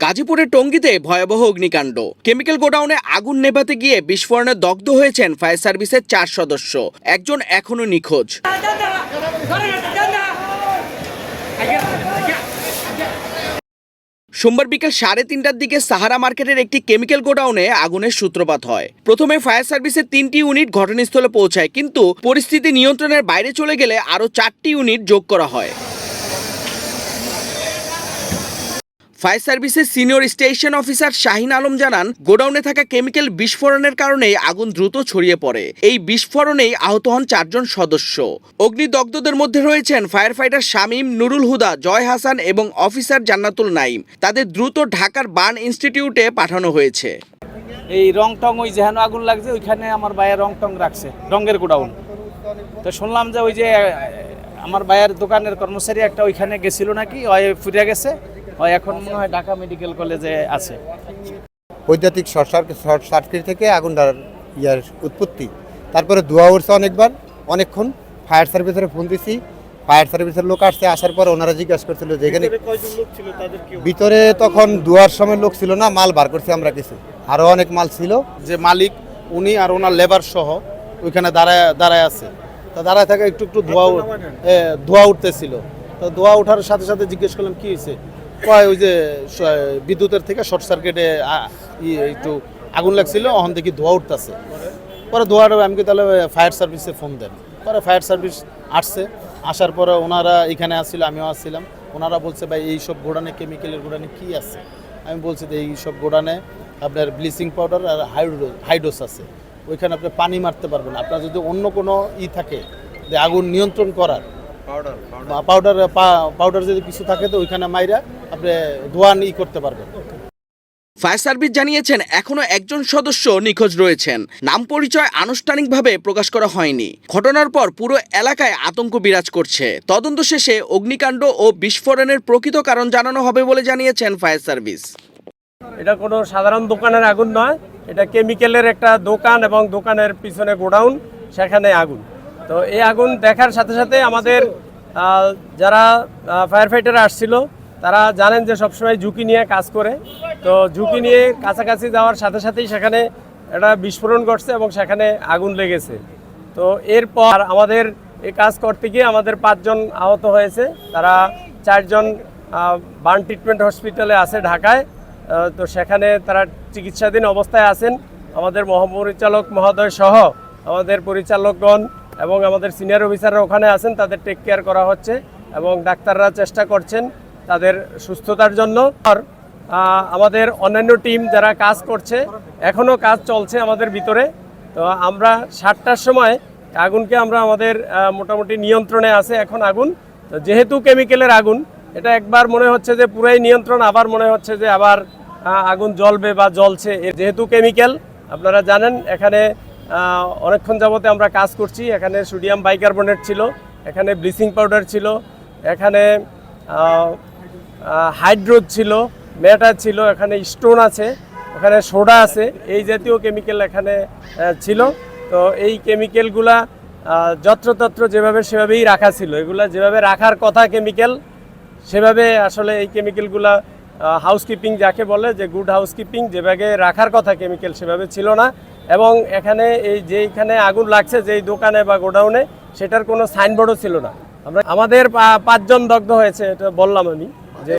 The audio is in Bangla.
গাজীপুরের টঙ্গিতে ভয়াবহ অগ্নিকাণ্ড। কেমিক্যাল গোডাউনে আগুন নেভাতে গিয়ে বিস্ফোরণে দগ্ধ হয়েছেন ফায়ার সার্ভিসের চার সদস্য। একজন এখনও নিখোঁজ। সোমবার বিকেল সাড়ে তিনটার দিকে সাহারা মার্কেটের একটি কেমিক্যাল গোডাউনে আগুনের সূত্রপাত হয়। প্রথমে ফায়ার সার্ভিসের তিনটি ইউনিট ঘটনাস্থলে পৌঁছায়, কিন্তু পরিস্থিতি নিয়ন্ত্রণের বাইরে চলে গেলে আরও চারটি ইউনিট যোগ করা হয়। ফায়ার সার্ভিসের senior station officer Shahin Alam জানান, গোডাউনে থাকা কেমিক্যাল বিস্ফোরণের কারণে আগুন দ্রুত ছড়িয়ে পড়ে। এই বিস্ফোরণেই আহত হন চারজন সদস্য। অগ্নিদগ্ধদের মধ্যে রয়েছেন ফায়ার ফাইটার শামীম নুরুল হুদা, জয় হাসান এবং অফিসার জান্নাতুল নাইম তাদের দ্রুত ঢাকার বার্ন ইনস্টিটিউটে পাঠানো হয়েছে। এই রং টং ওই যেহেন আগুন লাগছে, ওইখানে আমার ভাইয়ের রং টং রাখছে রঙের গোডাউন। তো শুনলাম যে ওই যে, আমার ভাইয়ের দোকানের কর্মচারী একটা ওইখানে গেছিল নাকি ফিরে গেছে। এখন মনে হয় ঢাকা মেডিকেল কলেজে আছে। বৈদ্যুতিক শর্ট সার্কিট থেকে আগুনটার ইয়ার উৎপত্তি। তারপরে ধোয়া উঠছে অনেকবার অনেকক্ষণ ফায়ার সার্ভিসের ফোন দিছি। ফায়ার সার্ভিসের লোক আসছে আসার পর ওনারা জিজ্ঞাসা করছিল যে এখানে ভিতরে তখন ধোয়ার সময় লোক ছিল না মাল বার করছি আমরা কিছু। আরও অনেক মাল ছিল। যে মালিক উনি আর ওনার লেবার সহ ওইখানে দাঁড়ায় দাঁড়ায় আছে। তা দাঁড়ায় থাকে একটু একটু ধোয়া ধোয়া উঠতেছিল। তো ধোয়া ওঠার সাথে সাথে জিজ্ঞেস করলাম কি হয়েছে? কয় ওই যে বিদ্যুতের থেকে শর্ট সার্কিটে একটু আগুন লাগছিল, ওখান থেকে ধোয়া উঠতেছে। পরে ধোয়াটা আমি তাহলে ফায়ার সার্ভিসে ফোন দেন। পরে ফায়ার সার্ভিস আসছে, আসার পরে ওনারা এখানে আসছিল, আমিও আসছিলাম। ওনারা বলছে, ভাই, এই সব গোডানে কেমিক্যালের গোডানে কি আছে? আমি বলছি যে এই সব গোডানে আপনার ব্লিচিং পাউডার আর হাইড্রো হাইড্রোস আছে। ওইখানে আপনি পানি মারতে পারবেন আপনার যদি অন্য কোনো ই থাকে, যে আগুন নিয়ন্ত্রণ করার পাউডার পাউডার। যদি কিছু থাকে তো ওইখানে মাইরা আপনি ধোয়া ই করতে পারবেন। ফায়ার সার্ভিস জানিয়েছেন এখনও একজন সদস্য নিখোঁজ রয়েছেন। নাম পরিচয় আনুষ্ঠানিকভাবে প্রকাশ করা হয়নি। ঘটনার পর পুরো এলাকায় আতঙ্ক বিরাজ করছে। তদন্ত শেষে অগ্নিকাণ্ড ও বিস্ফোরণের প্রকৃত কারণ জানানো হবে বলে জানিয়েছেন ফায়ার সার্ভিস। এটা কোনো সাধারণ দোকানের আগুন নয় এটা কেমিক্যালের একটা দোকান এবং দোকানের পিছনে গোডাউন সেখানে আগুন। তো এই আগুন দেখার সাথে সাথে আমাদের যারা ফায়ার ফাইটার আসছিল, তারা জানেন যে সবসময় ঝুঁকি নিয়ে কাজ করে। তো ঝুঁকি নিয়ে কাছাকাছি যাওয়ার সাথে সাথেই সেখানে একটা বিস্ফোরণ ঘটছে এবং সেখানে আগুন লেগেছে। তো এরপর আমাদের এই কাজ করতে গিয়ে আমাদের পাঁচজন আহত হয়েছে। তারা চারজন বার্ন ট্রিটমেন্ট হসপিটালে আছে ঢাকায়। তো সেখানে তারা চিকিৎসাধীন অবস্থায় আছেন। আমাদের মহাপরিচালক মহোদয় সহ আমাদের পরিচালকগণ এবং আমাদের সিনিয়র অফিসাররা ওখানে আছেন, তাদের টেক কেয়ার করা হচ্ছে এবং ডাক্তাররা চেষ্টা করছেন তাদের সুস্থতার জন্য। আর আমাদের অন্যান্য টিম যারা কাজ করছে এখনও কাজ চলছে আমাদের ভিতরে। তো আমরা সাতটার সময় আগুনকে আমরা আমাদের মোটামুটি নিয়ন্ত্রণে আছে এখন আগুন। তো যেহেতু কেমিক্যালের আগুন, এটা একবার মনে হচ্ছে যে পুরাই নিয়ন্ত্রণ, আবার মনে হচ্ছে যে আবার আগুন জ্বলবে বা জ্বলছে। যেহেতু কেমিক্যাল আপনারা জানেন, এখানে অনেকক্ষণ যাবতে আমরা কাজ করছি। এখানে সোডিয়াম বাইকার্বনেট ছিল, এখানে ব্লিচিং পাউডার ছিল, এখানে হাইড্রোজ ছিল মেটা ছিল, এখানে স্টোন আছে ওখানে সোডা আছে, এই জাতীয় কেমিক্যাল এখানে ছিল। তো এই কেমিক্যালগুলা যত্রতত্র যেভাবে সেভাবেই রাখা ছিল। এগুলা যেভাবে রাখার কথা কেমিক্যাল, সেভাবে আসলে এই কেমিক্যালগুলা হাউসকিপিং যাকে বলে যে গুড হাউসকিপিং যেভাবে রাখার কথা কেমিক্যাল সেভাবে ছিল না। এবং এখানে এই যেইখানে আগুন লাগছে, যেই দোকানে বা গোডাউনে, সেটার কোনো সাইনবোর্ডও ছিল না। আমরা আমাদের পাঁচজন দগ্ধ হয়েছে, এটা বললাম আমি। যে